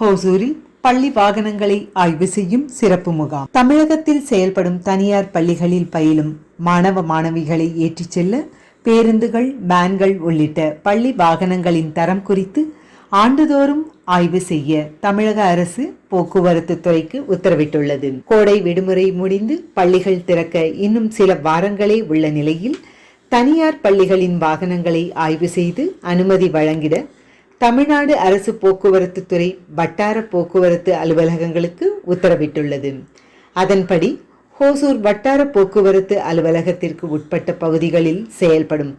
ஹோசூரில் பள்ளி வாகனங்களை ஆய்வு செய்யும் சிறப்பு முகாம். தமிழகத்தில் செயல்படும் தனியார் பள்ளிகளில் பயிலும் மாணவ மாணவிகளை ஏற்றிச் செல்ல பேருந்துகள் வேன்கள் உள்ளிட்ட பள்ளி வாகனங்களின் தரம் குறித்து ஆண்டுதோறும் ஆய்வு செய்ய தமிழக அரசு போக்குவரத்து துறைக்கு உத்தரவிட்டுள்ளது. கோடை விடுமுறை முடிந்து பள்ளிகள் திறக்க இன்னும் சில வாரங்களே உள்ள நிலையில் தனியார் பள்ளிகளின் வாகனங்களை ஆய்வு செய்து அனுமதி வழங்கிட தமிழ்நாடு அரசு போக்குவரத்து துறை வட்டார போக்குவரத்து அலுவலகங்களுக்கு உத்தரவிட்டுள்ளது. அதன்படி ஹோசூர் வட்டார போக்குவரத்து அலுவலகத்திற்கு உட்பட்ட பகுதிகளில் செயல்படும்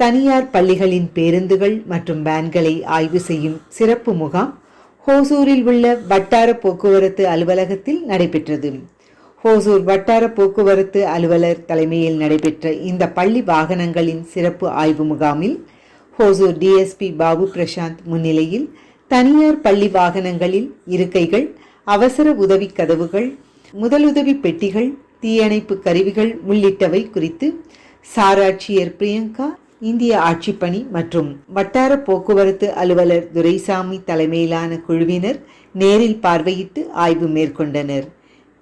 தனியார் பள்ளிகளின் பேருந்துகள் மற்றும் வேன்களை ஆய்வு செய்யும் சிறப்பு முகாம் ஹோசூரில் உள்ள வட்டார போக்குவரத்து அலுவலகத்தில் நடைபெற்றது. ஹோசூர் வட்டார போக்குவரத்து அலுவலர் தலைமையில் நடைபெற்ற இந்த பள்ளி வாகனங்களின் சிறப்பு ஆய்வு முகாமில் ஹோசூர் டிஎஸ்பி பாபு பிரசாந்த் முன்னிலையில் தனியார் பள்ளி வாகனங்களில் இருக்கைகள் அவசர உதவி கதவுகள் முதலுதவி பெட்டிகள் தீயணைப்பு கருவிகள் உள்ளிட்டவை குறித்து சாராட்சியர் பிரியங்கா இந்திய ஆட்சிப்பணி மற்றும் வட்டார போக்குவரத்து அலுவலர் துரைசாமி தலைமையிலான குழுவினர் நேரில் பார்வையிட்டு ஆய்வு மேற்கொண்டனர்.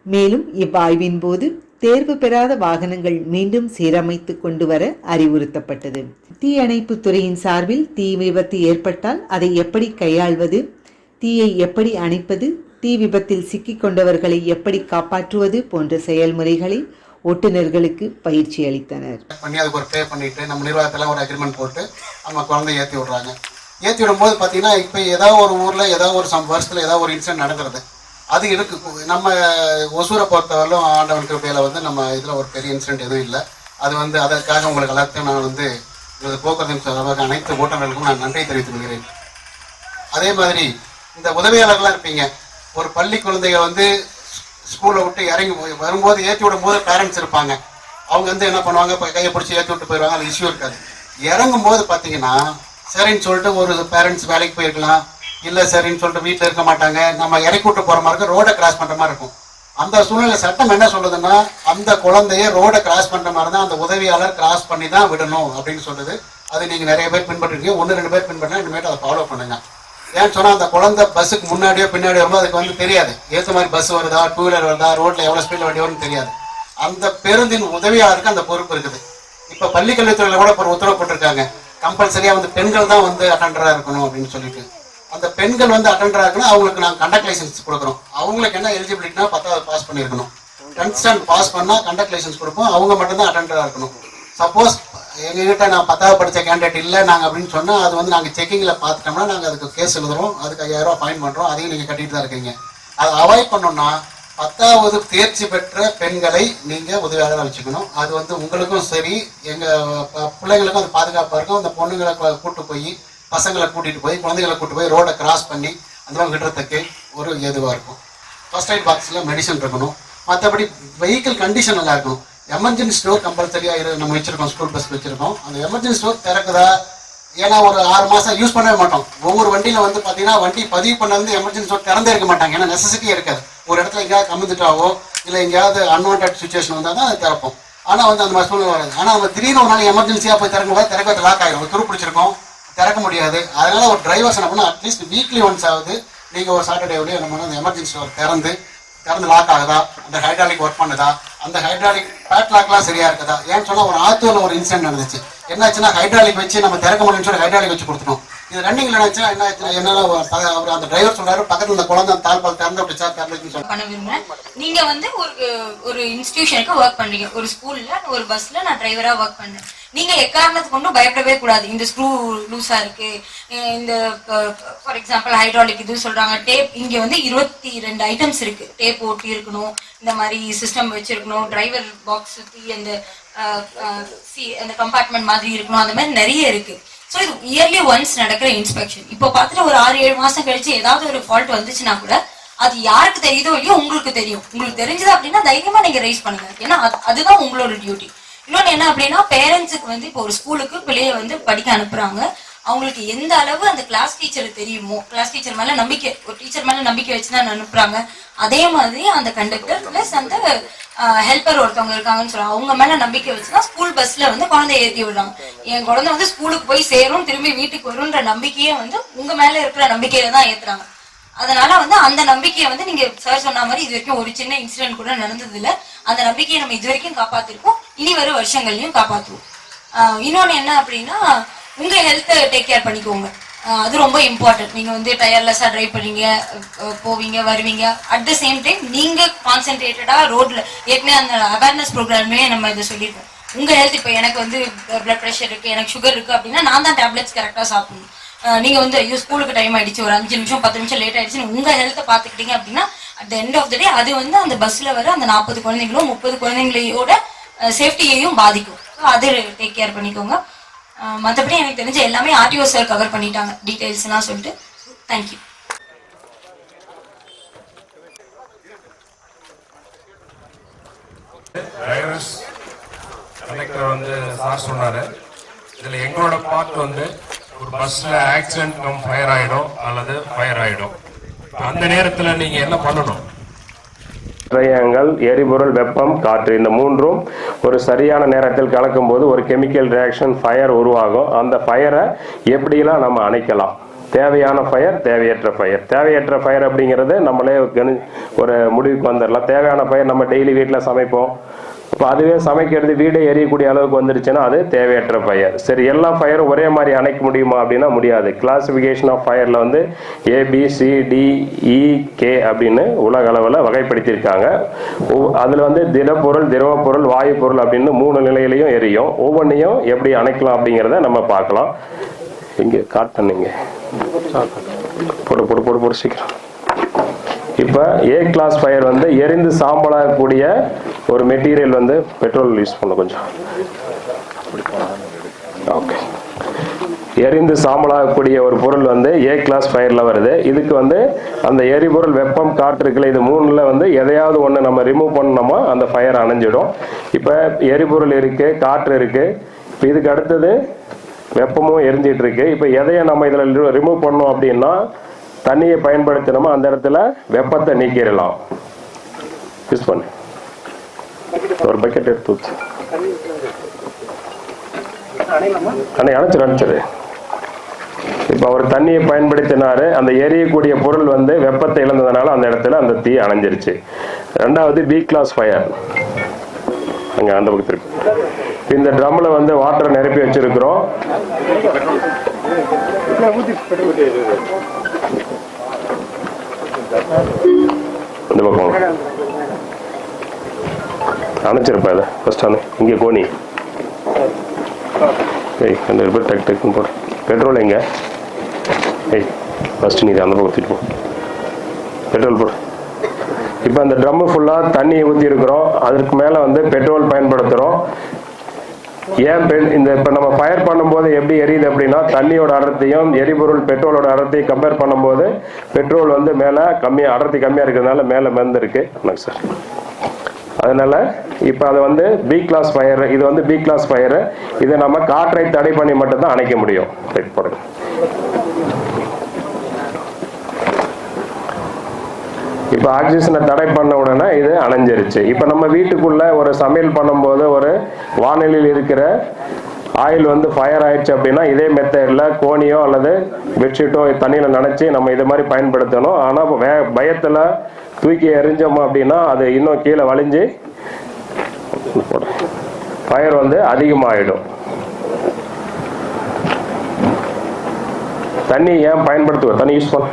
மேலும் இவ்வாய்வின் போது தேர்வு பெறாத வாகனங்கள் மீண்டும் சீரமைத்து கொண்டு வர அறிவுறுத்தப்பட்டது. தீயணைப்பு துறையின் சார்பில் தீ விபத்து ஏற்பட்டால் அதை எப்படி கையாள்வது? தீயை எப்படி அணைப்பது? தீ விபத்தில் சிக்கிக் கொண்டவர்களை எப்படி காப்பாற்றுவது போன்ற செயல்முறைகளை ஓட்டுநர்களுக்கு பயிற்சி அளித்தனர். பண்ணி அதுக்கு ஒரு பே பண்ணிட்டு நம்ம நிர்வாகத்தில் ஒரு அக்ரிமெண்ட் போட்டு நம்ம குழந்தை ஏற்றி விட்றாங்க. ஏற்றி விடும்போது பார்த்தீங்கன்னா இப்போ ஏதாவது ஒரு ஊரில் ஏதாவது ஒரு சம் வருஷத்தில் ஏதாவது ஒரு இன்சிடென்ட் நடக்கிறது. அது இருக்கு நம்ம ஒசூரை பொறுத்தவரையிலும் ஆண்டவன் கிருப்பையில் வந்து நம்ம இதில் ஒரு பெரிய இன்சிடென்ட் எதுவும் இல்லை. அது வந்து அதற்காக உங்களுக்கு எல்லாத்தையும் நான் வந்து இது போக்குவரத்து சார்பாக அனைத்து ஓட்டுநர்களுக்கும் நான் நன்றி தெரிவித்துக் கொள்கிறேன். அதே மாதிரி இந்த உதவியாளர்கள்லாம் இருப்பீங்க. ஒரு பள்ளி குழந்தைங்க வந்து ஸ்கூலை விட்டு இறங்கி போய் வரும்போது ஏற்றி விடும் போது பேரண்ட்ஸ் இருப்பாங்க. அவங்க வந்து என்ன பண்ணுவாங்க? இப்போ கையை பிடிச்சி ஏற்றி விட்டு போயிடுவாங்க. அது இஷ்யூ இருக்காது. இறங்கும் போது பார்த்தீங்கன்னா சரின்னு சொல்லிட்டு ஒரு பேரண்ட்ஸ் வேலைக்கு போயிருக்கலாம். இல்லை சரின்னு சொல்லிட்டு வீட்டில் இருக்க மாட்டாங்க. நம்ம இறக்கி விட்டு போகிற மாதிரி இருக்கும் ரோடை கிராஸ் பண்ணுற மாதிரி இருக்கும். அந்த சூழ்நிலை சட்டம் என்ன சொல்லுதுன்னா அந்த குழந்தைய ரோடை கிராஸ் பண்ணுற மாதிரி தான் அந்த உதவியாளர் கிராஸ் பண்ணி தான் விடணும் அப்படின்னு சொல்லுது. அது நீங்கள் நிறைய பேர் பின்பற்றிருக்கீங்க. ஒன்று ரெண்டு பேர் பின்பற்றினா இனிமேட்டு அதை ஃபாலோ பண்ணுங்க. ஏன்னு சொன்னால் அந்த குழந்தை பஸ்ஸுக்கு முன்னாடியோ பின்னாடியோ வரும்போது அதுக்கு வந்து தெரியாது. ஏற்ற மாதிரி பஸ் வருதா டூ வீலர் வருதா ரோட்டில் எவ்வளோ ஸ்பீடில் வண்டி வரும்னு தெரியாது. அந்த பேருந்தின் உதவியாளருக்கு அந்த பொறுப்பு இருக்குது. இப்போ பள்ளிக்கல்வித்துறையில் கூட ஒரு உத்தரவு போட்டிருக்காங்க. கம்பல்சரியாக வந்து பெண்கள் தான் வந்து அட்டண்டராக இருக்கணும் அப்படின்னு சொல்லிட்டு. அந்த பெண்கள் வந்து அட்டண்டராக இருக்கணும். அவங்களுக்கு நாங்கள் கண்டக்ட் லைசன்ஸ் கொடுக்குறோம். அவங்களுக்கு என்ன எலிஜிபிலிட்டினா பத்தாவது பாஸ் பண்ணியிருக்கணும். டென்த் ஸ்டாண்ட் பாஸ் பண்ணால் கண்டக்ட் லைசன்ஸ் கொடுப்போம். அவங்க மட்டும்தான் அட்டண்டராக இருக்கணும். சப்போஸ் எங்ககிட்ட நான் பத்தாவது படித்த கேண்டிடேட் இல்லை நாங்கள் அப்படின்னு சொன்னால் அது வந்து நாங்கள் செக்கிங்கில் பார்த்துட்டோம்னா நாங்கள் அதுக்கு கேஸ் எழுதுறோம். அதுக்கு ஐயாயிரம் ஃபைன் பண்ணுறோம் அதையும் நீங்கள் கட்டிட்டு தான் இருக்கீங்க. அதை அவாய்ட் பண்ணோம்னா பத்தாவது தேர்ச்சி பெற்ற பெண்களை நீங்கள் உதவியாளராக வச்சுக்கணும். அது வந்து உங்களுக்கும் சரி. எங்கள் பிள்ளைங்களுக்கும் அது பாதுகாப்பாக இருக்கும். அந்த பொண்ணுங்களை கூட்டு போய் பசங்களை கூட்டிகிட்டு போய் குழந்தைகளை கூட்டு போய் ரோடை கிராஸ் பண்ணி அந்த மாதிரி விடுறதுக்கு ஒரு ஏதுவாக இருக்கும். ஃபர்ஸ்ட் எய்ட் பாக்ஸில் மெடிசன் இருக்கணும். மற்றபடி வெஹிக்கிள் கண்டிஷன் நல்லா இருக்கணும். எமர்ஜென்சி ஸ்டோர் கம்பல்சரியாக இரு நம்ம வச்சுருக்கோம் ஸ்கூல் பஸ் வச்சுருக்கோம். அந்த எமர்ஜென்சி ஸ்டோர் திறக்குதா? ஏன்னா ஒரு ஆறு மாதம் யூஸ் பண்ணவே மாட்டோம். ஒவ்வொரு வண்டியில் வந்து பார்த்தீங்கன்னா வண்டி பதிவு பண்ண வந்து எமர்ஜென்சி ஸ்டோர் திறந்தே இருக்க மாட்டாங்க. ஏன்னா நெசசிட்டி இருக்காது. ஒரு இடத்துல எங்கேயாவது கமிழ்ந்துட்டாவோ இல்லை எங்கேயாவது அன்வான்ட் சுச்சுவேஷன் வந்தால் தான் அதை திறப்போம். ஆனால் வந்து அந்த மாதிரி சூழ்நிலை வராது. ஆனால் நம்ம திடீர்னு ஒரு நாள் எமர்ஜென்சியாக போய் திறக்கும் போது திறக்க லாக் ஆகிடும் ஒரு துரு பிடிச்சிருக்கோம். திறக்க முடியாது. அதனால ஒரு டிரைவர்ஸ் என்ன பண்ணால் அட்லீஸ்ட் வீக்லி ஒன்ஸ் ஆகுது நீங்கள் ஒரு சாட்டர்டே என்ன பண்ணால் அந்த எமர்ஜென்சி ஸ்டோர் திறந்து திறந்து லாக் ஆகுதா? அந்த ஹைட்ராலிக் ஒர்க் பண்ணுதா? அந்த ஹைட்ராலிக் பேட்லாக்லாம் சரியா இருக்குதா? ஏன்னு சொன்னால் ஒரு ஆத்தூரில் ஒரு இன்சிடென்ட் நடந்துச்சு. என்னாச்சுன்னா ஹைட்ராலிக் வச்சு நம்ம திறக்க முடியும்னு சொல்லி ஹைட்ராலிக் வச்சு கொடுத்துட்டோம். இது ரன்னிங்ல நினைச்சா என்ன என்னென்ன என்னால ஒரு அவர் அந்த டிரைவர் சொல்றாரு பக்கத்துல இந்த குழந்தை தாழ்பால் திறந்து விட்டுச்சா திறந்துச்சுன்னு சொல்லி நீங்க வந்து ஒரு ஒரு இன்ஸ்டிடியூஷனுக்கு ஒர்க் பண்றீங்க. ஒரு ஸ்கூல்ல ஒரு பஸ்ல நான் டிரைவரா ஒர்க் பண்றேன். நீங்க எக்காரணத்தை கொண்டும் பயப்படவே கூடாது. இந்த ஸ்க்ரூ லூஸா இருக்கு. இந்த ஃபார் எக்ஸாம்பிள் ஹைட்ராலிக் இது சொல்றாங்க. டேப் இங்க வந்து இருபத்தி ரெண்டு ஐட்டம்ஸ் இருக்கு. டேப் ஓட்டி இருக்கணும். இந்த மாதிரி சிஸ்டம் வச்சிருக்கணும். டிரைவர் பாக்ஸ் சுத்தி அந்த சி- அந்த கம்பார்ட்மெண்ட் மாதிரி இருக்கணும். அந்த மாதிரி நிறைய இருக்கு. ஸோ இது இயர்லி ஒன்ஸ் நடக்கிற இன்ஸ்பெக்ஷன் இப்போ பார்த்துட்டு ஒரு ஆறு ஏழு மாசம் கழிச்சு ஏதாவது ஒரு ஃபால்ட் வந்துச்சுன்னா கூட அது யாருக்கு தெரியுதோ இல்லையோ உங்களுக்கு தெரியும். உங்களுக்கு தெரிஞ்சது அப்படின்னா தைரியமா நீங்க ரைஸ் பண்ணுங்க. ஏன்னா அது- அதுதான் உங்களோட டியூட்டி இன்னொன்னு என்ன அப்படின்னா பேரண்ட்ஸுக்கு வந்து இப்போ ஒரு ஸ்கூலுக்கு பிள்ளைய வந்து படிக்க அனுப்புறாங்க. அவங்களுக்கு எந்த அளவு அந்த கிளாஸ் டீச்சர் தெரியுமோ கிளாஸ் டீச்சர் மேல நம்பிக்கை ஒரு டீச்சர் மேல நம்பிக்கை வச்சு தான் அனுப்புறாங்க. அதே மாதிரி அந்த கண்டக்டர் பிளஸ் அந்த ஹெல்ப்பர் ஒருத்தவங்க இருக்காங்கன்னு சொல்றாங்க. அவங்க மேல நம்பிக்கை வச்சுதான் ஸ்கூல் பஸ்ல வந்து குழந்தைய ஏத்தி விடுறாங்க. என் குழந்தை வந்து ஸ்கூலுக்கு போய் சேரும் திரும்பி வீட்டுக்கு வரும்ன்ற நம்பிக்கையே வந்து உங்க மேல இருக்கிற நம்பிக்கையில தான் ஏத்துறாங்க. அதனால வந்து அந்த நம்பிக்கையை வந்து நீங்க சார் சொன்ன மாதிரி இது வரைக்கும் ஒரு சின்ன இன்சிடென்ட் கூட நடந்தது இல்ல அந்த நம்பிக்கையை நம்ம இது வரைக்கும் காப்பாத்திருக்கோம். இனி வரும் வருஷங்கள்லயும் காப்பாத்துவோம். இன்னொன்னு என்ன அப்படின்னா உங்க ஹெல்த்தை டேக் கேர் பண்ணிக்கோங்க. அது ரொம்ப இம்பார்ட்டன்ட் நீங்க வந்து டயர்லெஸ்ஸா டிரைவ் பண்ணீங்க போவீங்க வருவீங்க. அட் த சேம் டைம் நீங்க கான்சென்ட்ரேட்டடா ரோட்ல ஏற்கனவே அந்த அவேர்னஸ் ப்ரோக்ராமே நம்ம இதை சொல்லியிருக்கோம். உங்க ஹெல்த் இப்போ எனக்கு வந்து பிளட் ப்ரெஷர் இருக்கு எனக்கு சுகர் இருக்கு அப்படின்னா நான் தான் டேப்லெட்ஸ் கரெக்டா சாப்பிடணும். நீங்க வந்து ஐயோ ஸ்கூலுக்கு டைம் ஆயிடுச்சு ஒரு அஞ்சு நிமிஷம் பத்து நிமிஷம் லேட் ஆயிடுச்சு உங்க ஹெல்த்தை பாத்துக்கிட்டீங்க அப்படின்னா at the end of the day அது வந்து அந்த பஸ்ல வர அந்த நாற்பது குழந்தைங்களும் முப்பது குழந்தைங்களையோட சேஃப்டியையும் பாதிக்கும். அது டேக் கேர் பண்ணிக்கோங்க. மற்றபடி எனக்கு தெரிஞ்ச எல்லாமே ஆர்டிஓ சார் கவர் பண்ணிட்டாங்க. டீடைல்ஸ்லாம் சொல்லிட்டு. தேங்க்யூ கலெக்டர் வந்து சார் சொன்னாரு. இதுல எங்களோட பார்ட் வந்து ஒரு பஸ்ல ஆக்சிடென்ட் ஃபயர் ஆயிடும் அல்லது ஃபயர் ஆயிடும். அந்த நேரத்துல நீங்க என்ன பண்ணணும்? திரையங்கள் எரிபொருள் வெப்பம் காற்று இந்த மூன்றும் ஒரு சரியான நேரத்தில் கலக்கும்போது ஒரு கெமிக்கல் ரியாக்ஷன் ஃபயர் உருவாகும். அந்த ஃபயரை எப்படிலாம் நம்ம அணைக்கலாம்? தேவையான ஃபயர் தேவையற்ற ஃபயர் தேவையற்ற ஃபயர் அப்படிங்கிறது நம்மளே கணி ஒரு முடிவுக்கு வந்துடலாம் தேவையான ஃபயர் நம்ம டெய்லி வீட்டில் சமைப்போம். இப்போ அதுவே சமைக்கிறது வீடே எரியக்கூடிய அளவுக்கு வந்துருச்சுன்னா அது தேவையற்ற ஃபயர் சரி எல்லா ஃபயரும் ஒரே மாதிரி அணைக்க முடியுமா அப்படின்னா முடியாது. கிளாசிஃபிகேஷன் ஆஃப் ஃபயரில் வந்து A B C D E K அப்படின்னு உலக அளவில் வகைப்படுத்தியிருக்காங்க. அதில் வந்து திடப்பொருள் திரவ பொருள் வாயு பொருள் அப்படின்னு மூணு நிலையிலையும் எரியும். ஒவ்வொன்றையும் எப்படி அணைக்கலாம் அப்படிங்கிறத நம்ம பார்க்கலாம். இங்கே காட்டணுங்க போடு போடு போடு போடு சீக்கிரம். இப்போ ஏ கிளாஸ் ஃபயர் வந்து எரிந்து சாம்பலாகக்கூடிய ஒரு மெட்டீரியல் வந்து பெட்ரோல் யூஸ் பண்ண கொஞ்சம். ஓகே எரிந்து சாம்பலாகக்கூடிய ஒரு பொருள் வந்து ஏ கிளாஸ் ஃபயரில் வருது. இதுக்கு வந்து அந்த எரிபொருள் வெப்பம் காற்று இது மூணில் வந்து எதையாவது ஒன்று நம்ம ரிமூவ் பண்ணோமா அந்த ஃபயர் அணைஞ்சிடும். இப்போ எரிபொருள் இருக்குது காற்று இருக்குது இப்போ இதுக்கு அடுத்தது வெப்பமும் எரிஞ்சிட்டு இருக்கு. இப்போ எதையை நம்ம இதில் ரிமூவ் பண்ணோம் அப்படின்னா தண்ணியை பயன்படுத்தினோமோ அந்த இடத்துல வெப்பத்தை நீக்கிடலாம். யூஸ் பண்ணு. ஒரு பக்கெட் எடுத்து ஊத்து. அண்ணே அணைச்சிரு அணைச்சிரு இப்போ அவர் தண்ணியை பயன்படுத்தினாரு. அந்த எரியக்கூடிய பொருள் வந்து வெப்பத்தை இழந்ததுனால அந்த இடத்துல அந்த தீ அணைஞ்சிருச்சு. ரெண்டாவது பி கிளாஸ் ஃபயர் அங்கே அந்த பக்கத்திற்கு இந்த ட்ரம்மில் வந்து வாட்டரை நிரப்பி வச்சிருக்கிறோம். இந்த பக்கம் அணைச்சிருப்பா இதை. ஃபர்ஸ்ட் அணை. இங்கே கோணி. ஏய் அந்த பேர் டக் டக்குன்னு போடு. பெட்ரோல் எங்க? ஏய் ஃபர்ஸ்ட் நீ அந்த பக்கம் தூக்கிட்டு போ. பெட்ரோல் போடு. இப்போ அந்த ட்ரம்மு ஃபுல்லாக தண்ணி ஊற்றி இருக்கிறோம் அதற்கு மேலே வந்து பெட்ரோல் பயன்படுத்துகிறோம் ஏன் பெண் இந்த இப்போ நம்ம ஃபயர் பண்ணும்போது எப்படி எரியுது அப்படின்னா தண்ணியோட அடர்த்தியும் எரிபொருள் பெட்ரோலோட அடர்த்தியும் கம்பேர் பண்ணும்போது பெட்ரோல் வந்து மேலே கம்மியாக அடர்த்தி கம்மியாக இருக்கிறதுனால மேலே மிதந்திருக்கு ஆமாங்க சார். அதனால இப்போ அதை வந்து பி கிளாஸ் ஃபயர் இது வந்து பி கிளாஸ் ஃபயர் இதை நம்ம காற்றை தடை பண்ணி மட்டும்தான் அணைக்க முடியும். ரைட் போடுங்க. இப்போ ஆக்சிஜனை தடை பண்ண உடனே இது அணைஞ்சிருச்சு. இப்போ நம்ம வீட்டுக்குள்ள ஒரு சமையல் பண்ணும்போது ஒரு வானிலையில் இருக்கிற ஆயில் வந்து ஃபயர் ஆயிடுச்சு அப்படின்னா இதே மெத்தடில் கோணியோ அல்லது பெட்ஷீட்டோ தண்ணியில் நனைச்சி நம்ம இது மாதிரி பயன்படுத்தணும். ஆனால் வே பயத்தில் தூக்கி எறிஞ்சோம் அப்படின்னா அது இன்னும் கீழே வலிஞ்சு ஃபயர் வந்து அதிகமாகிடும் தண்ணி ஏன் பயன்படுத்துவோம் தண்ணி யூஸ் பண்ண.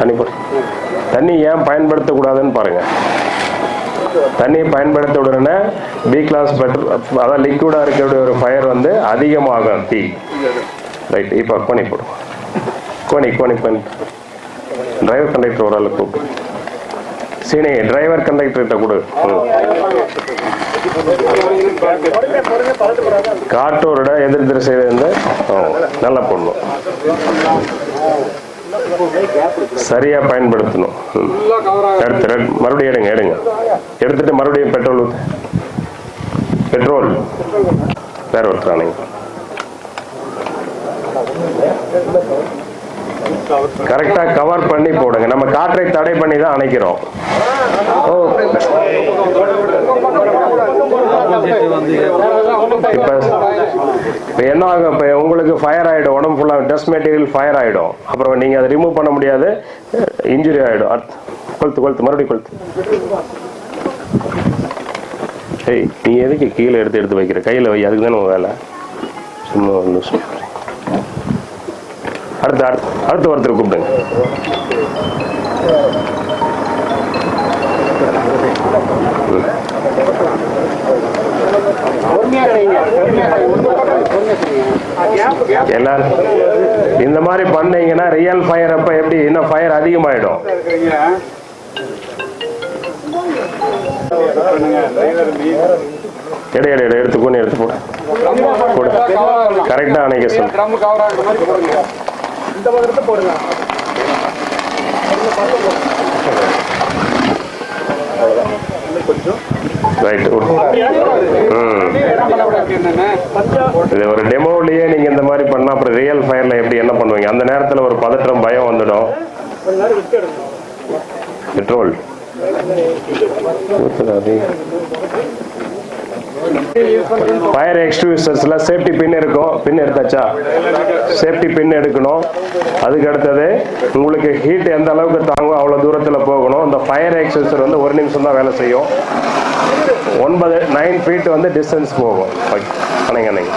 தண்ணி போடு. தண்ணி ஏன் பயன்படுத்தக்கூடாதுன்னு பாருங்கள் தண்ணியை பயன்படுத்த உடனே பி கிளாஸ் பெட்ரோல் அதான் லிக்விடாக இருக்கக்கூடிய ஒரு ஃபயர் வந்து அதிகமாகும் தீ ரைட் இப்போ கோணி போடு. கோணி கோணி கோணி. டிரைவர் கண்டக்டர் ஒரு ஆள் கூப்பிடு. சீனி டிரைவர் கண்டக்டர்கிட்ட கொடு. ம். காட்டோரோட எதிர் திசையில இருந்து நல்லா போடணும். சரியா பயன்படுத்தணும். எடுத்து மறுபடியும் எடுங்க எடுங்க. எடுத்துட்டு மறுபடியும் பெட்ரோல் பெட்ரோல். வேற ஒருத்தரானுங்க கரெக்டா கவர் பண்ணி போடுங்க. நம்ம காற்றை தடை பண்ணி தான் அணைக்கிறோம். ஓ. இப்போ என்ன ஆகும்? இப்போ உங்களுக்கு ஃபயர் ஆகிடும் உடம்பு ஃபுல்லாக டஸ்ட் மெட்டீரியல் ஃபயர் ஆகிடும் அப்புறம் நீங்கள் அதை ரிமூவ் பண்ண முடியாது. இன்ஜுரி ஆகிடும் அடுத்து கொளுத்து கொளுத்து. மறுபடியும் கொளுத்து. ஏய் நீ எதுக்கு கீழே எடுத்து எடுத்து வைக்கிற? கையில் வை. அதுக்கு தானே வேலை. சும்மா ஒன்று அடுத்து அடுத்து அடுத்து ஒருத்தர் கூப்பிடுங்க எல்லாரும் இந்த மாதிரி பண்ணீங்கன்னா ரியல் ஃபயர் அப்ப எப்படி இன்னும் ஃபயர் அதிகமாயிடும். எடை எடை எடை எடுத்து கொண்டு எடுத்து போடு போடு கரெக்டா அணைக்க சொல்லு ரைட் ம். இது ஒரு டெமோலயே நீங்க இந்த மாதிரி பண்ணா அப்புறம் ரியல் ஃபயர்ல எப்படி என்ன பண்ணுவீங்க? அந்த நேரத்துல ஒரு பதற்றம் பயம் வந்துடும். பெட்ரோல் ஃபயர் எக்ஸ்டியூசர்ஸில் சேஃப்டி பின் இருக்கும். பின் எடுத்தாச்சா? சேஃப்டி பின் எடுக்கணும். அதுக்கு அடுத்தது உங்களுக்கு ஹீட் எந்த அளவுக்கு தாங்கும் அவ்வளோ தூரத்தில் போகணும். இந்த ஃபயர் எக்ஸ்டியூசர் வந்து ஒரு நிமிஷம் தான் வேலை செய்யும். ஒன்பது நைன் ஃபீட் வந்து டிஸ்டன்ஸ் போகும். ஓகே அணைங்க அணைங்க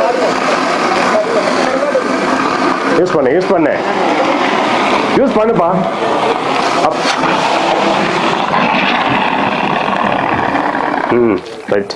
யூஸ் பண்ணு யூஸ் பண்ணு. யூஸ் பண்ணுப்பா. ம் ரைட்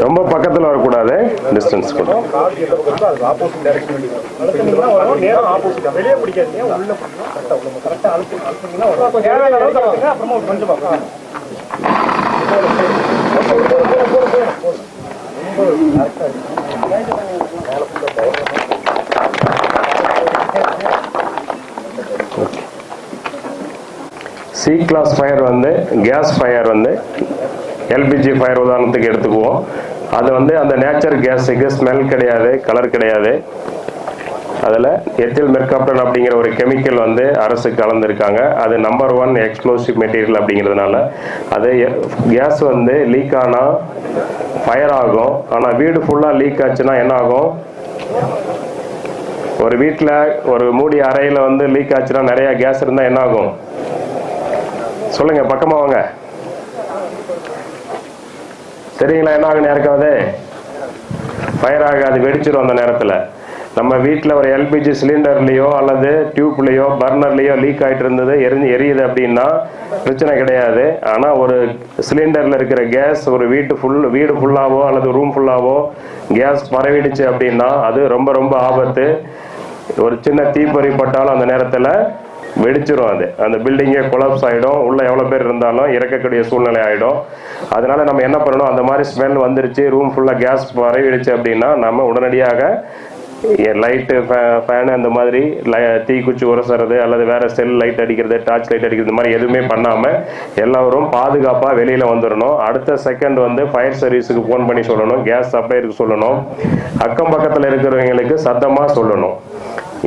ரொம்ப பக்கத்துல வரக்கூடாது. டிஸ்டன்ஸ் கூட. சி கிளாஸ் ஃபயர் வந்து கேஸ் ஃபயர் வந்து எல்பிஜி ஃபயர் உதாரணத்துக்கு எடுத்துக்குவோம். அது வந்து அந்த நேச்சர் கேஸுக்கு ஸ்மெல் கிடையாது கலர் கிடையாது. அதில் எத்தில் மெர்காப்டன் அப்படிங்கிற ஒரு கெமிக்கல் வந்து அரசு கலந்துருக்காங்க. அது நம்பர் ஒன் எக்ஸ்ப்ளோசிவ் மெட்டீரியல் அப்படிங்கிறதுனால. அது கேஸ் வந்து லீக் ஆனால் ஃபயர் ஆகும். ஆனால் வீடு ஃபுல்லாக லீக் ஆச்சுன்னா என்ன ஆகும்? ஒரு வீட்டில் ஒரு மூடி அறையில் வந்து லீக் ஆச்சுன்னா நிறையா கேஸ் இருந்தால் என்ன ஆகும்? சொல்லுங்கள் பக்கமா வாங்க. தெரியுங்களா என்ன ஆகும் யாருக்காவது ஃபயர் ஆகாது வெடிச்சிடும் அந்த நேரத்தில். நம்ம வீட்டில் ஒரு எல்பிஜி சிலிண்டர்லேயோ அல்லது டியூப்லேயோ பர்னர்லேயோ லீக் ஆகிட்டு இருந்தது எரிஞ்சு எரியுது அப்படின்னா பிரச்சனை கிடையாது. ஆனால் ஒரு சிலிண்டரில் இருக்கிற கேஸ் ஒரு வீட்டு ஃபுல் வீடு ஃபுல்லாகவோ அல்லது ரூம் ஃபுல்லாகவோ கேஸ் பரவிடுச்சு அப்படின்னா அது ரொம்ப ரொம்ப ஆபத்து. ஒரு சின்ன தீப்பொறி பட்டாலும் அந்த நேரத்தில் வெடிச்சிரும் அது. அந்த பில்டிங்கே கொலாப்ஸ் ஆகிடும் உள்ளே எவ்வளோ பேர் இருந்தாலும் இறக்கக்கூடிய சூழ்நிலை ஆகிடும் அதனால் நம்ம என்ன பண்ணணும்? அந்த மாதிரி ஸ்மெல் வந்துருச்சு. ரூம் ஃபுல்லாக கேஸ் பரவிடுச்சு அப்படின்னா நம்ம உடனடியாக லைட்டு ஃபேனு அந்த மாதிரி தீக்குச்சி உரசுறது அல்லது வேற செல் லைட் அடிக்கிறது டார்ச் லைட் அடிக்கிறது இந்த மாதிரி எதுவுமே பண்ணாமல் எல்லாரும் பாதுகாப்பாக வெளியில் வந்துடணும் அடுத்த செகண்ட் வந்து ஃபயர் சர்வீஸுக்கு ஃபோன் பண்ணி சொல்லணும். கேஸ் சப்ளைருக்கு சொல்லணும். அக்கம் பக்கத்தில் இருக்கிறவங்களுக்கு சத்தமாக சொல்லணும்.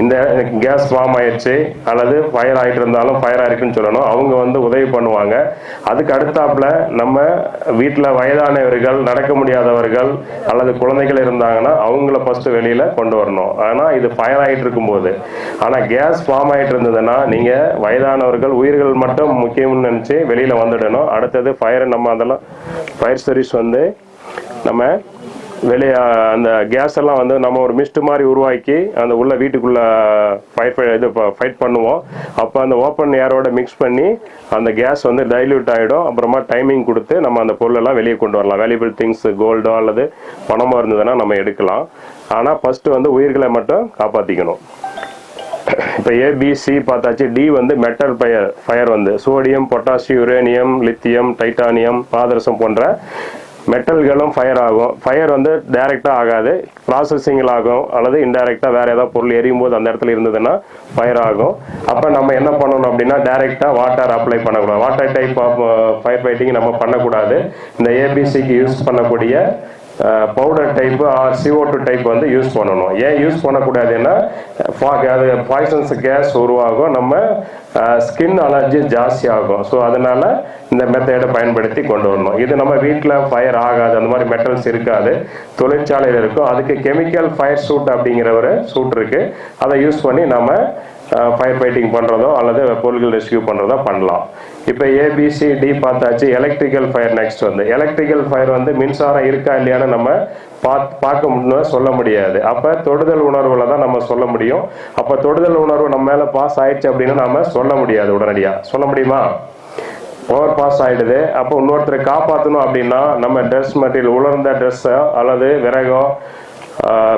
இந்த கேஸ் ஃபார்ம் ஆயிடுச்சு. அல்லது ஃபயர் ஆகிட்டு இருந்தாலும் ஃபயர் ஆயிருக்குன்னு சொல்லணும். அவங்க வந்து உதவி பண்ணுவாங்க. அதுக்கு அடுத்தாப்புல நம்ம வீட்டில் வயதானவர்கள் நடக்க முடியாதவர்கள் அல்லது குழந்தைகள் இருந்தாங்கன்னா அவங்கள ஃபஸ்ட்டு வெளியில் கொண்டு வரணும். ஆனால் இது ஃபயர் ஆகிட்டு இருக்கும்போது. ஆனால் கேஸ் ஃபார்ம் ஆகிட்டு இருந்ததுன்னா நீங்கள் வயதானவர்கள் உயிர்கள் மட்டும் முக்கியம்னு நினச்சி வெளியில் வந்துடணும். அடுத்தது ஃபயரை நம்ம அதெல்லாம் ஃபயர் சர்வீஸ் வந்து நம்ம வெளியே அந்த கேஸ் எல்லாம் வந்து நம்ம ஒரு மிஸ்ட் மாதிரி உருவாக்கி அந்த உள்ள வீட்டுக்குள்ள ஃபைட் இது ஃபைட் பண்ணுவோம். அப்போ அந்த ஓப்பன் ஏரோட மிக்ஸ் பண்ணி அந்த கேஸ் வந்து டைல்யூட் ஆகிடும் அப்புறமா டைமிங் கொடுத்து நம்ம அந்த பொருளெல்லாம் வெளியே கொண்டு வரலாம். வேல்யூபிள் திங்ஸ் கோல்டோ அல்லது பணமோ இருந்ததுன்னா நம்ம எடுக்கலாம். ஆனால் ஃபஸ்ட்டு வந்து உயிர்களை மட்டும் காப்பாற்றிக்கணும் இப்போ ஏபிசி பார்த்தாச்சு. டி வந்து மெட்டல் ஃபயர் ஃபயர் வந்து sodium potassium uranium lithium titanium பாதரசம் போன்ற மெட்டல்களும் ஃபயர் ஆகும். ஃபயர் வந்து டைரெக்டாக ஆகாது. ப்ராசஸிங்கில் ஆகும். அல்லது இன்டைரக்டாக வேறு ஏதாவது பொருள் எரியும் போது அந்த இடத்துல இருந்ததுன்னா ஃபயர் ஆகும். அப்போ நம்ம என்ன பண்ணணும் அப்படின்னா டைரெக்டாக வாட்டர் அப்ளை பண்ணக்கூடாது. Water type of fire fighting நம்ம பண்ணக்கூடாது. இந்த ஏபிசிக்கு யூஸ் பண்ணக்கூடிய powder type or CO two type வந்து யூஸ் பண்ணணும். ஏன் யூஸ் பண்ணக்கூடாதுன்னா அது பாய்சன்ஸ் கேஸ் உருவாகும் நம்ம ஸ்கின் அலர்ஜி ஜாஸ்தி ஆகும். ஸோ அதனால இந்த மெத்தடை பயன்படுத்தி கொண்டு வரணும். இது நம்ம வீட்டில் ஃபயர் ஆகாது அந்த மாதிரி மெட்டல்ஸ் இருக்காது. தொழிற்சாலையில் இருக்கும். அதுக்கு கெமிக்கல் ஃபயர் சூட் அப்படிங்கிற ஒரு சூட் இருக்குது அதை யூஸ் பண்ணி நம்ம ஃபயர் ஃபைட்டிங் பண்ணுறதோ அல்லது பொருட்கள் ரெஸ்கியூ பண்ணுறதோ பண்ணலாம். இப்போ ஏபிசி டி பார்த்தாச்சு எலக்ட்ரிக்கல் ஃபயர் நெக்ஸ்ட் வந்து. எலக்ட்ரிக்கல் ஃபயர் வந்து மின்சாரம் இருக்கா இல்லையான்னு நம்ம பாத் பார்க்க முடியும் சொல்ல முடியாது. அப்போ தொடுதல் உணர்வில் தான் நம்ம சொல்ல முடியும். அப்போ தொடுதல் உணர்வு நம்ம மேலே பாஸ் ஆயிடுச்சு அப்படின்னு நம்ம சொல்ல முடியாது உடனடியாக சொல்ல முடியுமா? ஓவர் பாஸ் ஆகிடுது அப்போ இன்னொருத்தரை காப்பாற்றணும் அப்படின்னா நம்ம ட்ரெஸ் மெட்டீரியல் உலர்ந்த ட்ரெஸ்ஸோ அல்லது விறகோ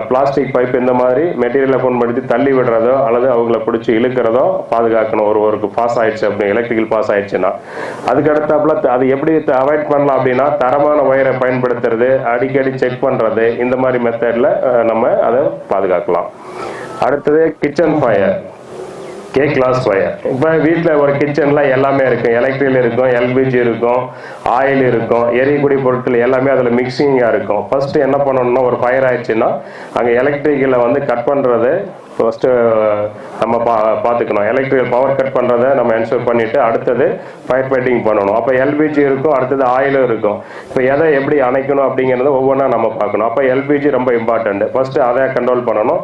பிளாஸ்டிக் பைப் இந்த மாதிரி மெட்டீரியலை பயன்படுத்தி தள்ளி விடுறதோ அல்லது அவங்கள பிடிச்சி இழுக்கிறதோ பாதுகாக்கணும். ஒரு ஒருக்கு பாஸ் ஆயிடுச்சு அப்படின்னு எலக்ட்ரிக்கல் பாஸ் ஆயிடுச்சுன்னா. அதுக்கு அடுத்தாப்புல அது எப்படி அவாய்ட் பண்ணலாம் அப்படின்னா தரமான ஒயரை பயன்படுத்துறது அடிக்கடி செக் பண்றது இந்த மாதிரி மெத்தட்ல நம்ம அதை பாதுகாக்கலாம். அடுத்தது kitchen fire K class fire இப்போ வீட்டில் ஒரு கிச்சனில் எல்லாமே இருக்கும். எலக்ட்ரிக்கல் இருக்கும் எல்பிஜி இருக்கும் ஆயில் இருக்கும் எரியக்கூடிய பொருட்கள் எல்லாமே அதில் மிக்சிங்காக இருக்கும். ஃபர்ஸ்ட் என்ன பண்ணணும்னா ஒரு ஃபயர் ஆயிடுச்சுன்னா அங்கே எலக்ட்ரிக்கலை வந்து கட் பண்ணுறது ஃபஸ்ட்டு uh, நம்ம பா பார்த்துக்கணும். எலக்ட்ரிக்கல் பவர் கட் பண்ணுறதை நம்ம என்ஷூர் பண்ணிவிட்டு அடுத்தது ஃபயர் ஃபைட்டிங் பண்ணணும். அப்போ எல்பிஜி இருக்கும் அடுத்தது ஆயிலும் இருக்கும். இப்போ எதை எப்படி அணைக்கணும் அப்படிங்கிறத ஒவ்வொன்றா நம்ம பார்க்கணும். அப்போ எல்பிஜி ரொம்ப இம்பார்ட்டண்ட் ஃபஸ்ட்டு அதை கண்ட்ரோல் பண்ணணும்.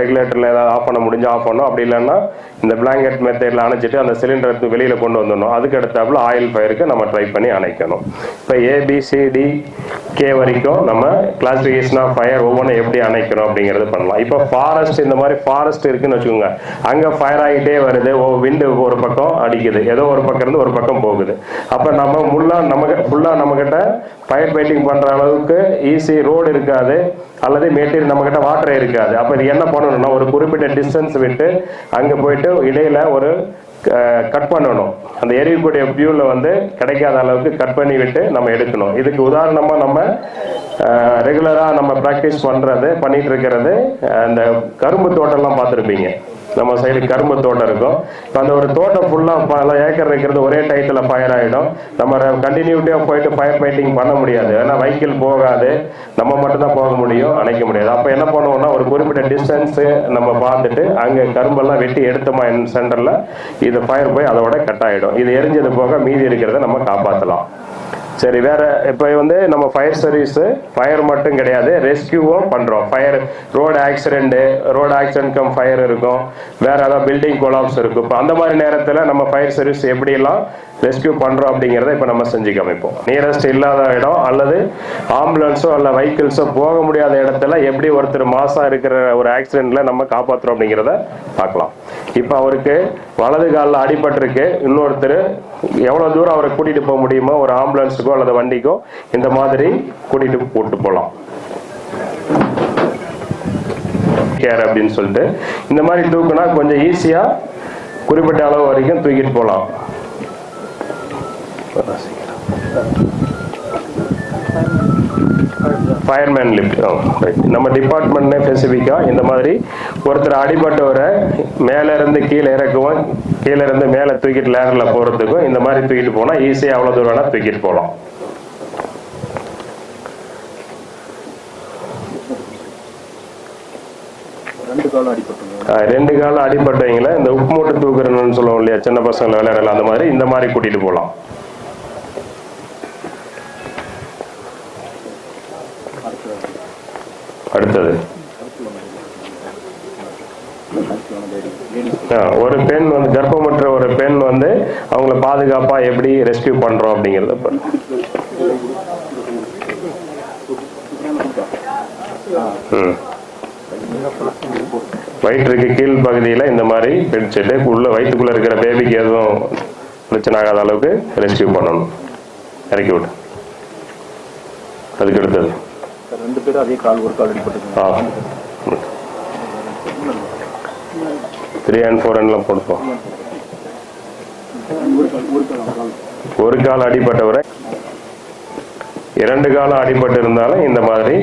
ரெகுலேட்டரில் ஏதாவது ஆஃப் பண்ண முடிஞ்சு ஆஃப் பண்ணணும். அப்படி இல்லைன்னா இந்த பிளாங்கெட் மெத்தடில் அணைச்சிட்டு அந்த சிலிண்டர் எடுத்து வெளியில் கொண்டு வந்துடணும். அதுக்கு அடுத்தாப்புல ஆயில் ஃபயருக்கு நம்ம ட்ரை பண்ணி அணைக்கணும். இப்போ ஏபிசிடி கே வரைக்கும் நம்ம கிளாசிஃபிகேஷன் ஆஃப் ஃபயர் ஒவ்வொன்றும் எப்படி அணைக்கணும் அப்படிங்கிறது பண்ணலாம். இப்போ ஃபாரஸ்ட் இந்த மாதிரி ஃபாரஸ்ட் இருக்குன்னு வச்சுக்கோங்க. அங்கே ஃபயர் ஆகிட்டே வருது. ஓ விண்டு ஒரு பக்கம் அடிக்குது. ஏதோ ஒரு பக்கம் இருந்து ஒரு பக்கம் போகுது. அப்போ நம்ம முள்ளா நமக்கு ஃபுல்லாக நம்மக்கிட்ட ஃபயர் ஃபைட்டிங் பண்ணுற அளவுக்கு ஈஸி ரோடு இருக்காது. அல்லது மெட்டீரியல் நம்மக்கிட்ட வாட்டர் இருக்காது. அப்போ இது என்ன பண்ணணும்னா ஒரு குறிப்பிட்ட டிஸ்டன்ஸ் விட்டு அங்கே போயிட்டு இடையில ஒரு கட் பண்ணணும். அந்த எரியக்கூடிய ஃபியூலில் வந்து கிடைக்காத அளவுக்கு கட் பண்ணி விட்டு நம்ம எடுக்கணும். இதுக்கு உதாரணமாக நம்ம ரெகுலராக நம்ம ப்ராக்டிஸ் பண்ணுறது பண்ணிகிட்டு இருக்கிறது இந்த கரும்பு தோட்டம்லாம் பார்த்துருப்பீங்க. நம்ம சைடு கரும்பு தோட்டம் இருக்கும். இப்போ அந்த ஒரு தோட்டம் ஃபுல்லாக பல ஏக்கர் இருக்கிறது ஒரே டயத்தில் ஃபயர் ஆகிடும் நம்ம கண்டினியூட்டியாக போயிட்டு ஃபயர் ஃபைட்டிங் பண்ண முடியாது. ஏன்னா வைக்கிள் போகாது. நம்ம மட்டும்தான் போக முடியும் அணைக்க முடியாது. அப்போ என்ன பண்ணுவோம்னா ஒரு குறிப்பிட்ட டிஸ்டன்ஸு நம்ம பார்த்துட்டு அங்கே கரும்பெல்லாம் வெட்டி எடுத்தோமா சென்டரில் இது ஃபயர் போய் அதோட கட் ஆகிடும் இது எரிஞ்சது போக மீதி இருக்கிறத நம்ம காப்பாற்றலாம் சரி வேற இப்போ வந்து நம்ம ஃபயர் சர்வீஸ் ஃபயர் மட்டும் கிடையாது ரெஸ்கியூவும் பண்றோம். Fire road accident road accident cum fire இருக்கும். வேற ஏதாவது பில்டிங் கொலாப்ஸ் இருக்கும். இப்போ அந்த மாதிரி நேரத்தில் நம்ம ஃபயர் சர்வீஸ் எப்படியெல்லாம் ரெஸ்கியூ பண்ணுறோம் அப்படிங்கிறத இப்போ நம்ம செஞ்சு காமிப்போம். நியரஸ்ட் இல்லாத இடம் அல்லது ஆம்புலன்ஸோ அல்ல வெஹிக்கிள்ஸோ போக முடியாத இடத்துல எப்படி ஒருத்தர் மாசா இருக்கிற ஒரு ஆக்சிடென்ட்ல நம்ம காப்பாற்றுறோம் அப்படிங்கிறத பார்க்கலாம். இப்போ அவருக்கு வலது காலில் அடிபட்டிருக்கு. இன்னொருத்தர் எவ்வளோ தூரம் அவரை கூட்டிகிட்டு போக முடியுமோ ஒரு ஆம்புலன்ஸுக்கோ அல்லது வண்டிக்கோ இந்த மாதிரி கூட்டிகிட்டு போட்டு போகலாம் கேர் அப்படின்னு சொல்லிட்டு. இந்த மாதிரி தூக்குனா கொஞ்சம் ஈஸியாக குறிப்பிட்ட அளவு வரைக்கும் தூக்கிட்டு போகலாம் ஃபயர்மேன் லிஃப்ட் நம்ம டிபார்ட்மெண்ட்னே ஸ்பெசிஃபிக்காக இந்த மாதிரி ஒருத்தர் அடிபட்டவரை மேலே இருந்து கீழே இறக்குவோம் கீழே இருந்து மேலே தூக்கிட்டு லேடரில் போகிறதுக்கும் இந்த மாதிரி தூக்கிட்டு போனால் ஈஸியாக எவ்வளோ தூரம் வேணால் தூக்கிட்டு போகலாம். ரெண்டு காலம் அடிபட்டவங்கள இந்த உப்பு மூட்டை தூக்குறன்னு சொல்லுவோம் இல்லையா சின்ன பசங்களை விளையாடலாம். அந்த மாதிரி இந்த மாதிரி கூட்டிட்டு போகலாம். அடுத்தது. ஆ, ஒரு பெண் வந்து கர்ப்பமற்ற ஒரு பெண் வந்து அவங்கள பாதுகாப்பா எப்படி ரெஸ்கியூ பண்றோம் அப்படிங்கறத ம். வயிற்றுக்கு கீழ் பகுதியில இந்த மாதிரி பிடிச்சிட்டு உள்ள வயிற்றுக்குள்ள இருக்கிற பேபிக்கு எதுவும் பிரச்சனை ஆகாத அளவுக்கு ரெஸ்கியூ பண்ணணும். இறக்கி விடு. அதுக்கு அடுத்தது. ரெண்டு பேரும் அதே கால் ஒரு கால் அடிபட்டு த்ரீ அண்ட் ஃபோர் எல்லாம் போட்டுப்போம் ஒரு கால் அடிப்பட்டவரை இரண்டு காலம் அடிபட்டு இருந்தாலும் இந்த மாதிரி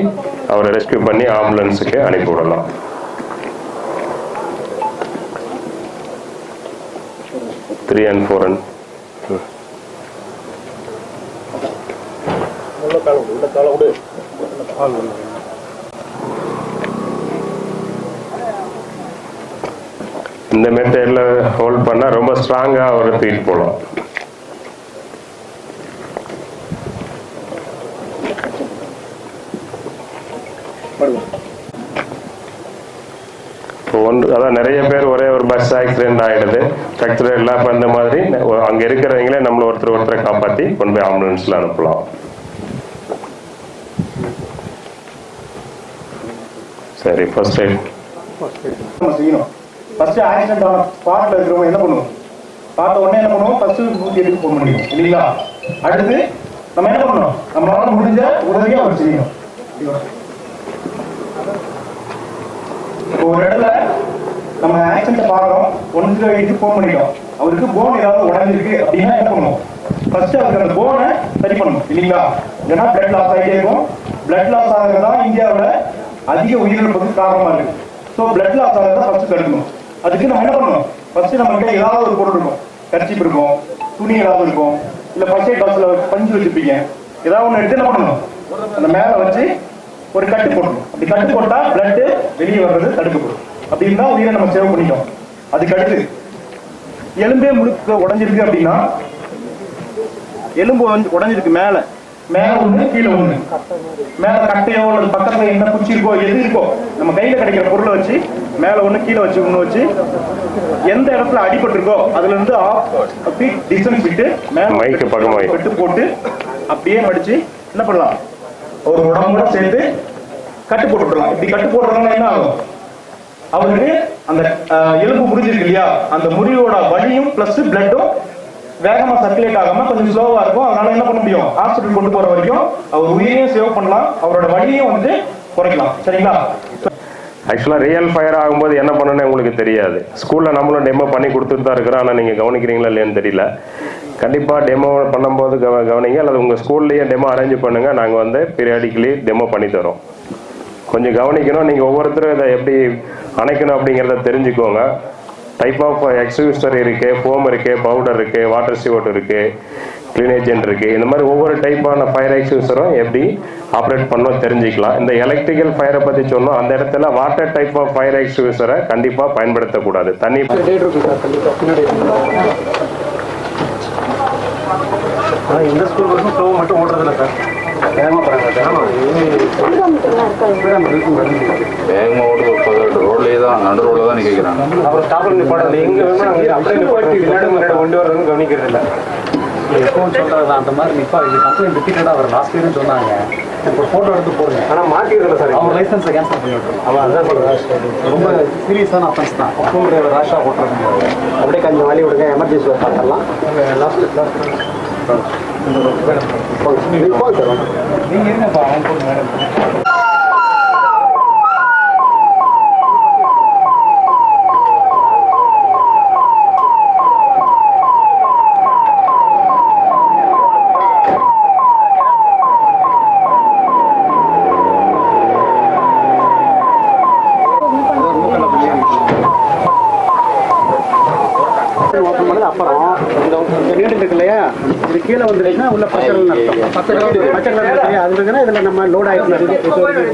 அவரை ரெஸ்கியூ பண்ணி ஆம்புலன்ஸுக்கு அனுப்பி விடலாம். த்ரீ அண்ட் ஃபோர் அண்ட் உள்ள கால உள்ள கால விடு கால் இந்த மெத்தடில் ஹோல்ட் பண்ணால் ரொம்ப ஸ்ட்ராங்காக ஒரு ஃபீல் போகலாம் ஒன்று அதான் நிறைய பேர் ஒரே ஒரு பஸ் ஆக்சிடென்ட் ஆகிடுது ஃப்ராக்சர் எல்லாம் இப்போ இந்த மாதிரி அங்கே இருக்கிறவங்களே நம்மள ஒருத்தர் ஒருத்தரை காப்பாற்றி கொண்டு போய் ஆம்புலன்ஸில் அனுப்பலாம். சரி ஃபர்ஸ்ட் எய்ட் செய்யணும். ஃபர்ஸ்ட் ஆக்சிடென்ட் ஆன ஸ்பாட்ல இருக்கிறவங்க என்ன பண்ணுவோம்? பார்த்த உடனே என்ன பண்ணுவோம்? ஃபர்ஸ்ட் நூத்தி எட்டுக்கு ஃபோன் முடியும் இல்லைங்களா? அடுத்து நம்ம என்ன பண்ணணும்? நம்மளால முடிஞ்ச உதவியை அவர் செய்யணும். ஒரு இடத்துல நம்ம ஆக்சிடென்ட் பாக்குறோம் ஒன் ஜீரோ போக ஃபோன் பண்ணிட்டோம். அவருக்கு போன் ஏதாவது உடஞ்சிருக்கு அப்படின்னா என்ன பண்ணுவோம்? ஃபர்ஸ்ட் அவருக்கு அந்த போனை சரி பண்ணணும் இல்லைங்களா? இல்லைன்னா பிளட் லாஸ் ஆகிட்டே இருக்கும். பிளட் லாஸ் ஆகிறது தான் இந்தியாவில் அதிக உயிரிழப்புக்கு காரணமா இருக்கு. ஸோ பிளட் லாஸ் ஆகிறத ஃபர்ஸ்ட் தடுக்கணும். அதுக்கு நம்ம என்ன பண்ணணும்? ஃபர்ஸ்ட் நம்ம கிட்ட ஏதாவது ஒரு பொருள் இருக்கும் கர்ச்சிப் இருக்கும் துணி ஏதாவது இருக்கும் இல்ல ஃபர்ஸ்ட் எய்ட் பாக்ஸ்ல பஞ்சு வச்சிருப்பீங்க. ஏதாவது ஒன்று எடுத்து என்ன பண்ணணும்? அந்த மேல வச்சு ஒரு கட்டு போடணும். அப்படி கட்டு போட்டா பிளட் வெளியே வர்றது தடுக்கப்படும். அப்படி தான் உயிரை நம்ம சேவ் பண்ணிட்டோம் அதுக்கு அடுத்து எலும்பே முழுக்க உடஞ்சிருக்கு அப்படின்னா எலும்பு உடஞ்சிருக்கு மேலே. மேல ஒண்ணு கீழே ஒண்ணு. மேல கட்டையோ அல்லது பக்கத்துல என்ன குச்சி இருக்கோ எது இருக்கோ நம்ம கையில கிடைக்கிற பொருளை வச்சு மேல ஒண்ணு கீழே வச்சு ஒண்ணு வச்சு எந்த இடத்துல அடிபட்டிருக்கோ அதுல இருந்து ஆஃப் அப்படி டிஸ்டன்ஸ் விட்டு மேல மைக்கு பக்கமா. விட்டு போட்டு அப்படியே மடிச்சு என்ன பண்ணலாம்? ஒரு உடம்போட சேர்த்து கட்டு போட்டு விடலாம். இப்படி கட்டு போடுறதுனால என்ன ஆகும்? அவருக்கு அந்த எலும்பு முறிஞ்சிருக்கு இல்லையா? அந்த முறிவோட வலியும் பிளஸ் பிளட்டும் வேகமா சர்க்குலேட் ஆகாம கொஞ்சம் ஸ்லோவா இருக்கும். அதனால என்ன பண்ண முடியும்? ஹாஸ்பிட்டல் கொண்டு போற வரைக்கும் அவர் உயிரையும் சேவ் பண்ணலாம். அவரோட வழியையும் வந்து குறைக்கலாம். சரிங்களா? ஆக்சுவலாக ரியல் ஃபயர் ஆகும்போது என்ன பண்ணணும்னு உங்களுக்கு தெரியாது. ஸ்கூலில் நம்மளும் டெமோ பண்ணி கொடுத்துட்டு தான் இருக்கிறோம். ஆனால் நீங்கள் கவனிக்கிறீங்களா இல்லையான்னு தெரியல. கண்டிப்பாக டெமோ பண்ணும்போது கவ கவனிங்க. அல்லது உங்கள் ஸ்கூல்லேயே டெமோ அரேஞ்ச் பண்ணுங்கள் நாங்கள் வந்து பீரியாடிக்கலி டெமோ பண்ணி தரோம். கொஞ்சம் கவனிக்கணும். நீங்கள் ஒவ்வொருத்தரும் இதை எப்படி அணைக்கணும் அப்படிங்கிறத தெரிஞ்சுக்கோங்க. டைப் ஆஃப் எக்ஸ்யூஸ்டர் இருக்கு ஃபோம் இருக்கு பவுடர் இருக்கு வாட்டர் சிவோட் இருக்கு க்ளீன் ஏஜென்ட் இருக்கு. இந்த மாதிரி ஒவ்வொரு டைப்பான ஃபயர் எக்ஸ்யூசரும் எப்படி ஆப்ரேட் பண்ணணும் தெரிஞ்சுக்கலாம். இந்த எலக்ட்ரிக்கல் ஃபயரை பற்றி சொன்னோம். அந்த இடத்துல வாட்டர் டைப் ஆஃப் ஃபயர் எக்ஸ்யூசரை கண்டிப்பாக பயன்படுத்தக்கூடாது. தண்ணி எந்த ஸ்கூல் மட்டும் ஓடுறதில்ல சார் வேகமாக ஓடுது ரோட்லேயே தான் நடு ரோட்ல தான் நிற்கிறாங்க அப்புறம் ஸ்டாப்ல நிப்பாடுறது எங்க வேணுமோ அங்கே அப்படியே நிப்பாட்டி விளையாடு முன்னாடி கொண்டு வரதுன்னு கவனிக்கிறது இல்லை. எப்பவும் சொல்றது அந்த மாதிரி நிப்பா. இது கம்ப்ளைண்ட் ரிப்பீட்டடா அவர் லாஸ்ட் இயர்னு சொன்னாங்க. இப்போ போட்டோ எடுத்து போடுங்க. ஆனா மாட்டிடுறதில்ல சார். அவங்க லைசன்ஸை கேன்சல் பண்ணி விட்டுருங்க அவன் அதான் சொல்றேன். ரொம்ப சீரியஸான அஃபென்ஸ் தான். அப்போ ராஷா ஓட்டுறது அப்படியே கொஞ்சம் வழி விடுங்க. எமர்ஜென்சி பார்த்துடலாம். நீங்க இருங்கப்பா அவங்க போடுங்க மேடம் ஓப்பன் பண்ணது அப்புறம் இந்த இந்த நீடு இருக்கு இல்லையா இது கீழே வந்துருச்சுன்னா உள்ள பச்சை கலர் அர்த்தம் பச்சை கலர் பச்சை கலர் இருக்கு இல்லையா அது இருக்குன்னா இதுல நம்ம லோட் ஆயிருக்கணும்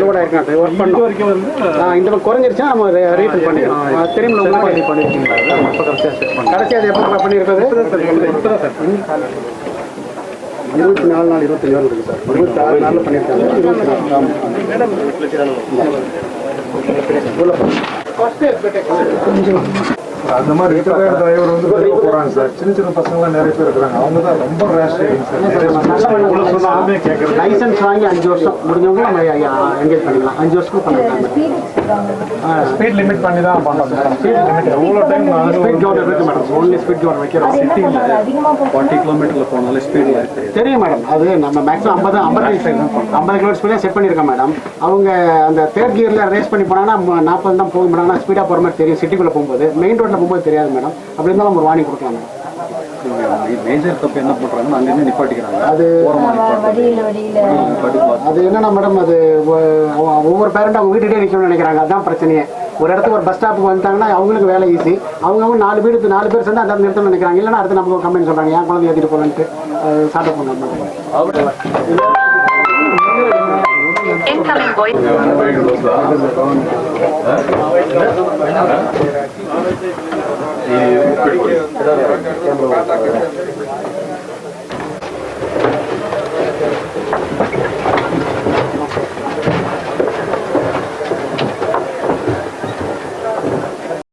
லோட் ஆயிருக்கணும் ஒர்க் பண்ணோம். வரைக்கும் வந்து இந்த குறைஞ்சிருச்சுன்னா நம்ம ரீஃபில் பண்ணிக்கலாம். திரும்ப உங்களுக்கு பண்ணிருக்கீங்களா கடைசி அது எப்போ பண்ணிருக்கிறது இருபத்தி நாலு நாள் இருபத்தி நாலு இருக்கு சார். இருபத்தி ஆறு நாளில் பண்ணியிருக்காங்க. இருபத்தி நாலு. அந்த மாதிரி ரிட்டையர்ட் டிரைவர் வந்து வெளியே போறாங்க சார். சின்ன சின்ன பசங்களாம் நிறைய பேர் இருக்கிறாங்க அவங்க தான் ரொம்ப ரேஷ் சார். கேட்கறது லைசன்ஸ் வாங்கி அஞ்சு வருஷம் முடிஞ்சவங்க நம்ம என்கேஜ் பண்ணிக்கலாம். அஞ்சு வருஷத்துக்கு பண்ணிருக்காங்க ஸ்பீட் லிமிட் பண்ணி தான் பண்ணோம் மேடம் ஸ்பீட் லிமிட் எவ்வளோ டைம் ஸ்பீட் கவுண்டர் இருக்கு மேடம் ஒன்லி ஸ்பீட் கவுண்டர் வைக்கிறோம். ஃபார்ட்டி கிலோமீட்டர்ல போனாலே ஸ்பீட் தெரியும் மேடம் அது நம்ம மேக்ஸிமம் ஐம்பது ஐம்பது ஐம்பது கிலோ ஸ்பீடாக செட் பண்ணியிருக்கோம் மேடம் அவங்க அந்த தேர்ட் கியர்ல ரேஸ் பண்ணி போனாங்கன்னா நாற்பது தான் போகும். மேடம் ஸ்பீடாக போகிற மாதிரி தெரியும். சிட்டிக்குள்ளே போகும்போது. மெயின் ரோட்டில் போகும்போது தெரியாது மேடம். அப்படி இருந்தாலும் ஒரு வார்னிங் கொடுக்கலாம் மேடம். மேஜர் தப்பு என்ன பண்றாங்கன்னா அங்கேருந்து நிப்பாட்டிக்கிறாங்க. அது அது என்னன்னா மேடம் அது ஒவ்வொரு பேரண்ட் அவங்க வீட்டுக்கிட்டே நிற்கணும்னு நினைக்கிறாங்க. அதான் பிரச்சனையே. ஒரு இடத்துக்கு ஒரு பஸ் ஸ்டாப்புக்கு வந்துட்டாங்கன்னா அவங்களுக்கு வேலை ஈஸி அவங்க நாலு பேருக்கு நாலு பேர் சேர்ந்து அந்த நிறுத்தணும்னு நினைக்கிறாங்க. இல்லைன்னா அடுத்து நமக்கு ஒரு கம்ப்ளைண்ட் சொல்றாங்க ஏன் குழந்தை ஏற்றிட்டு போகலன்ட்டு? ஸ்டார்ட் பண்ணாங்க இது